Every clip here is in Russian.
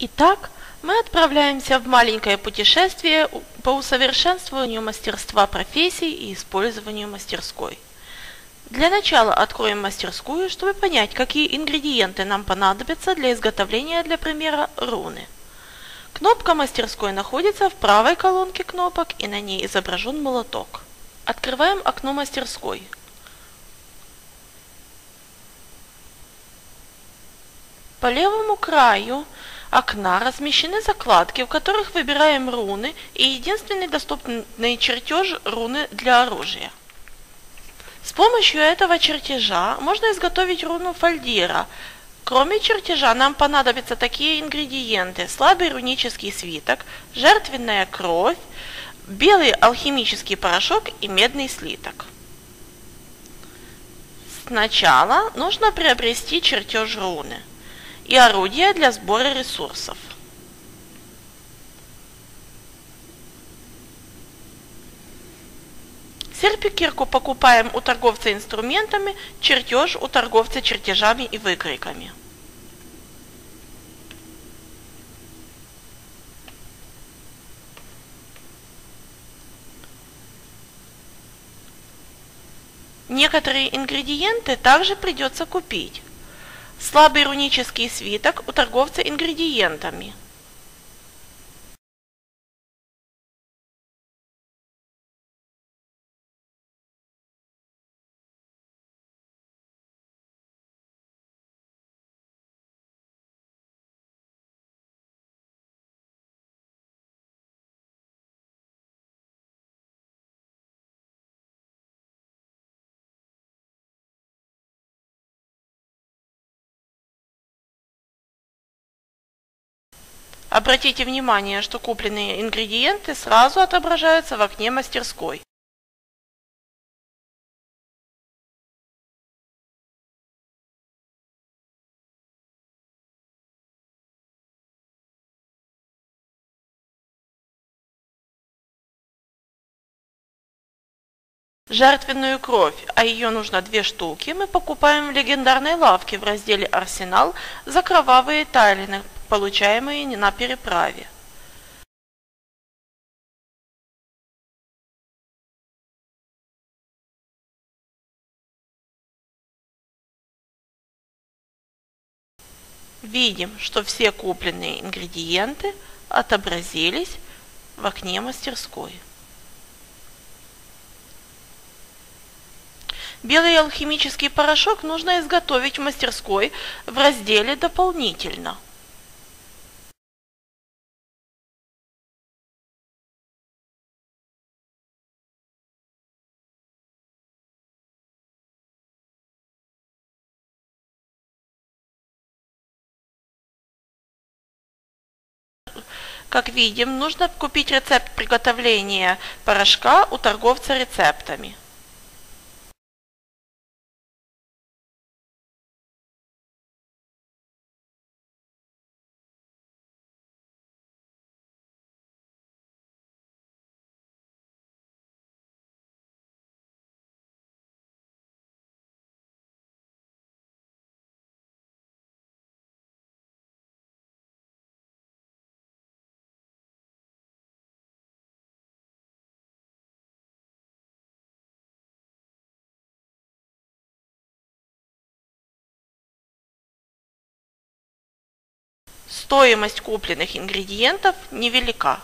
Итак, мы отправляемся в маленькое путешествие по усовершенствованию мастерства профессий и использованию мастерской. Для начала откроем мастерскую, чтобы понять, какие ингредиенты нам понадобятся для изготовления, для примера, руны. Кнопка мастерской находится в правой колонке кнопок и на ней изображен молоток. Открываем окно мастерской. По левому краю окна размещены закладки, в которых выбираем руны и единственный доступный чертеж руны для оружия. С помощью этого чертежа можно изготовить руну Фальдира. Кроме чертежа нам понадобятся такие ингредиенты. Слабый рунический свиток, жертвенная кровь, белый алхимический порошок и медный слиток. Сначала нужно приобрести чертеж руны и орудия для сбора ресурсов. Серпикирку покупаем у торговца инструментами, чертеж у торговца чертежами и выкройками. Некоторые ингредиенты также придется купить. Слабый рунический свиток у торговца ингредиентами. Обратите внимание, что купленные ингредиенты сразу отображаются в окне мастерской. Жертвенную кровь, а ее нужно две штуки, мы покупаем в легендарной лавке в разделе «Арсенал» за кровавые тайлины получаемые не на переправе. Видим, что все купленные ингредиенты отобразились в окне мастерской. Белый алхимический порошок нужно изготовить в мастерской в разделе «Дополнительно». Как видим, нужно купить рецепт приготовления порошка у торговца рецептами. Стоимость купленных ингредиентов невелика.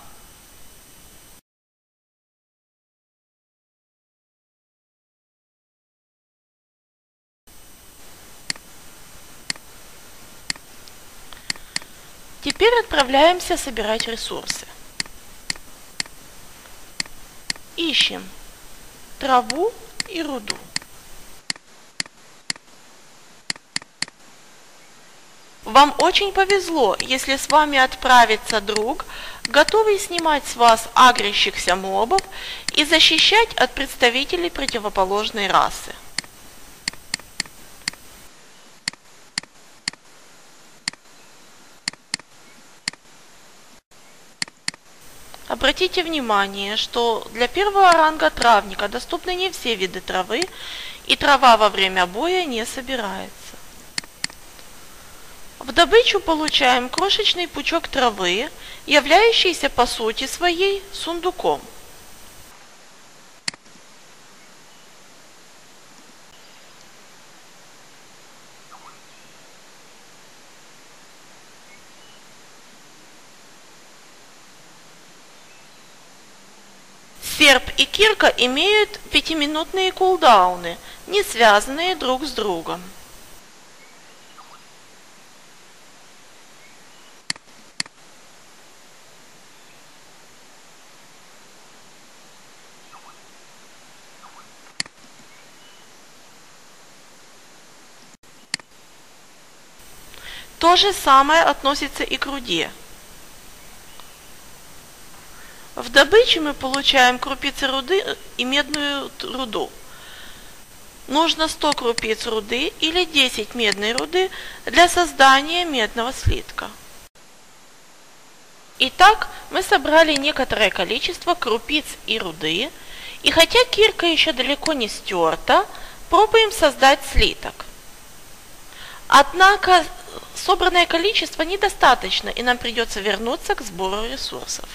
Теперь отправляемся собирать ресурсы. Ищем траву и руду. Вам очень повезло, если с вами отправится друг, готовый снимать с вас агрящихся мобов и защищать от представителей противоположной расы. Обратите внимание, что для первого ранга травника доступны не все виды травы, и трава во время боя не собирается. Добычу получаем крошечный пучок травы, являющийся по сути своей сундуком. Серп и кирка имеют пятиминутные кулдауны, не связанные друг с другом. То же самое относится и к руде. В добыче мы получаем крупицы руды и медную руду. Нужно 100 крупиц руды или 10 медной руды для создания медного слитка. Итак, мы собрали некоторое количество крупиц и руды, и хотя кирка еще далеко не стерта, пробуем создать слиток. Однако собранное количество недостаточно, и нам придется вернуться к сбору ресурсов.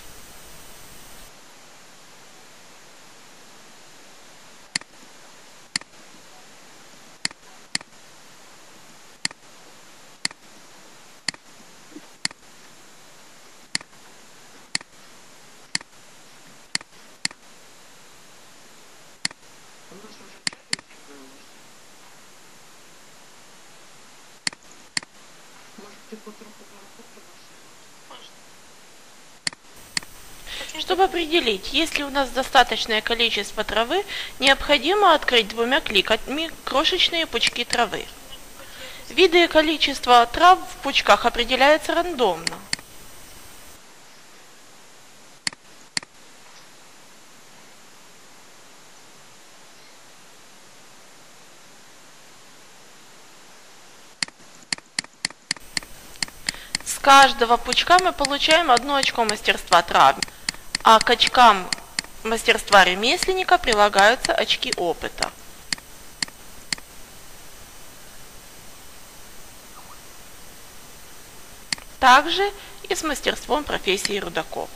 Чтобы определить, есть ли у нас достаточное количество травы, необходимо открыть двумя кликами крошечные пучки травы. Виды и количество трав в пучках определяется рандомно. С каждого пучка мы получаем одно очко мастерства трав а к очкам мастерства ремесленника прилагаются очки опыта. Также и с мастерством профессии рудокоп.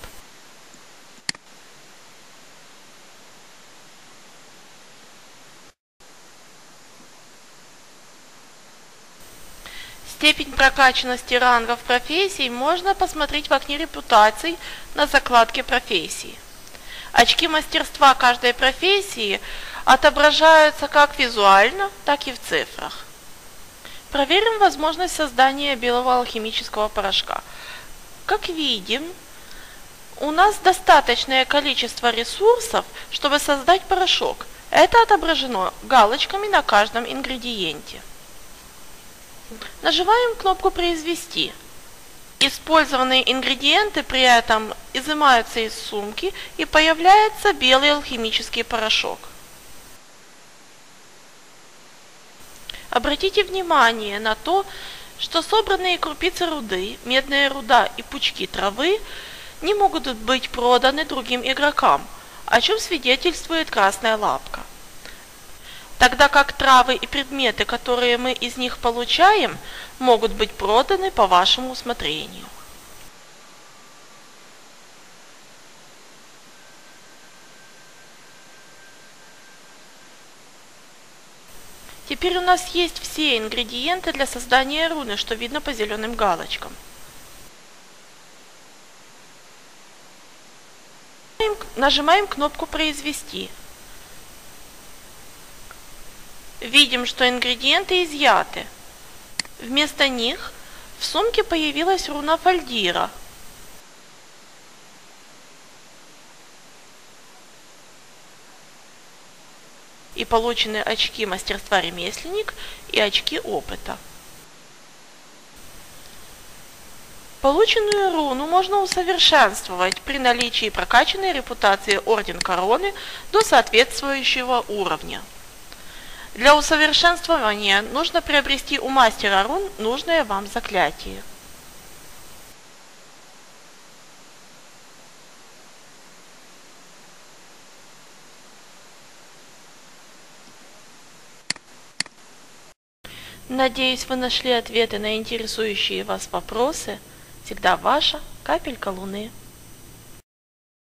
Степень прокачанности рангов профессий можно посмотреть в окне репутаций на закладке профессии. Очки мастерства каждой профессии отображаются как визуально, так и в цифрах. Проверим возможность создания белого алхимического порошка. Как видим, у нас достаточное количество ресурсов, чтобы создать порошок. Это отображено галочками на каждом ингредиенте. Нажимаем кнопку «Произвести». Использованные ингредиенты при этом изымаются из сумки и появляется белый алхимический порошок. Обратите внимание на то, что собранные крупицы руды, медная руда и пучки травы не могут быть проданы другим игрокам, о чем свидетельствует красная лапка тогда как травы и предметы, которые мы из них получаем, могут быть проданы по вашему усмотрению. Теперь у нас есть все ингредиенты для создания руны, что видно по зеленым галочкам. Нажимаем кнопку «Произвести». Видим, что ингредиенты изъяты. Вместо них в сумке появилась руна фальдира. И получены очки мастерства ремесленник и очки опыта. Полученную руну можно усовершенствовать при наличии прокачанной репутации Орден Короны до соответствующего уровня. Для усовершенствования нужно приобрести у мастера рун нужное вам заклятие. Надеюсь, вы нашли ответы на интересующие вас вопросы. Всегда ваша капелька Луны.